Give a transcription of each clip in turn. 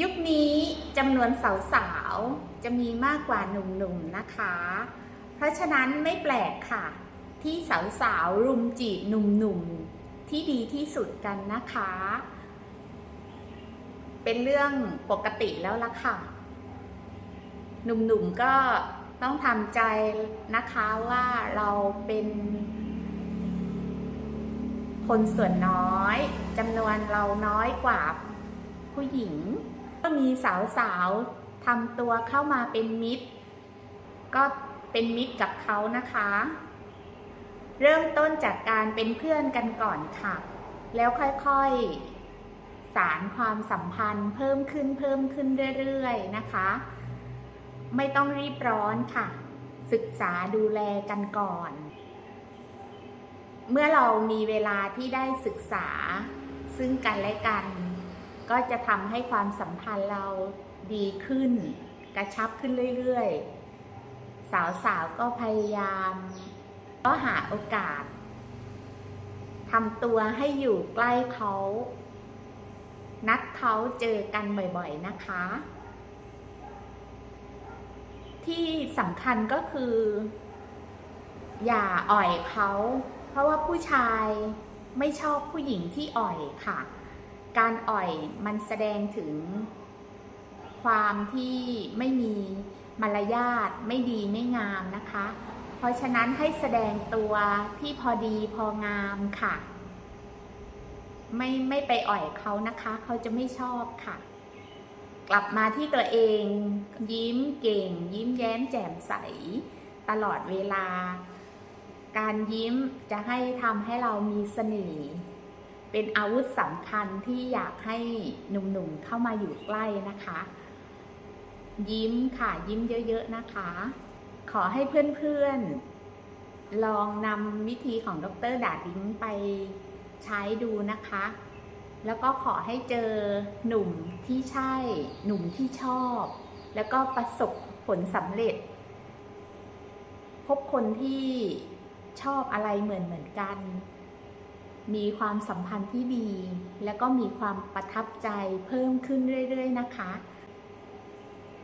ยุคนี้จำนวนสาวๆ จะมีมากกว่าหนุ่มๆนะคะ เพราะฉะนั้นไม่แปลกค่ะ ที่สาวๆ รุมจีบหนุ่มๆ ที่ดีที่สุดกันนะคะ เป็นเรื่องปกติแล้วล่ะค่ะ หนุ่มๆ ก็ต้องทำใจนะคะว่าเราเป็น คนส่วนน้อยจำนวนเราน้อยกว่าผู้หญิง ก็มีสาวๆทำตัวเข้ามาเป็นมิตร ก็เป็นมิตรกับเขานะคะ เริ่มต้นจากการเป็นเพื่อนกันก่อนค่ะ แล้วค่อยๆ สารความสัมพันธ์เพิ่มขึ้นเพิ่มขึ้นเรื่อยๆนะคะ ไม่ต้องรีบร้อนค่ะ ศึกษาดูแลกันก่อน เมื่อเรามีเวลาที่ได้ศึกษาซึ่งกันและกัน ก็จะทำให้ความสัมพันธ์เราดีขึ้น กระชับขึ้นเรื่อยๆ สาวๆก็พยายาม ก็หาโอกาสทำตัวให้อยู่ใกล้เขา นัดเขาเจอกันบ่อยๆนะคะ ที่สำคัญก็คือ อย่าอ่อยเขา เพราะว่าผู้ชายไม่ชอบผู้หญิงที่อ่อยค่ะ การอ่อยมันแสดงถึงความที่ไม่มีมารยาทไม่ดีไม่งามนะคะ เพราะฉะนั้นให้แสดงตัวที่พอดีพองามค่ะ ไม่ไม่ไปอ่อยเขานะคะ เขาจะไม่ชอบค่ะ กลับมาที่ตัวเองยิ้มเก่ง ยิ้มแย้มแจ่มใส ตลอดเวลา การยิ้มจะให้ทำให้เรามีเสน่ห์ เป็นอาวุธสำคัญที่อยากให้หนุ่มๆเข้ามาอยู่ใกล้นะคะ ยิ้มค่ะยิ้มเยอะๆนะคะ ขอให้เพื่อนๆ ลองนำวิธีของดรดาดิ้งไปใช้ดูนะคะ แล้วก็ขอให้เจอหนุ่มที่ใช่ หนุ่มที่ชอบ แล้วก็ประสบผลสำเร็จ พบคนที่ชอบอะไรเหมือนเหมือนกัน มีความสัมพันธ์ที่ดี และก็มีความประทับใจเพิ่มขึ้นเรื่อย ๆ นะคะ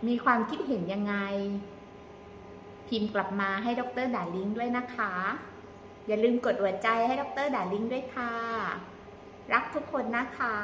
มีความคิดเห็นยังไง พิมพ์กลับมาให้ดรดาลิงด้วยนะคะ อย่าลืมกดหัวใจให้ดรดาลิงด้วยค่ะ รักทุกคนนะคะ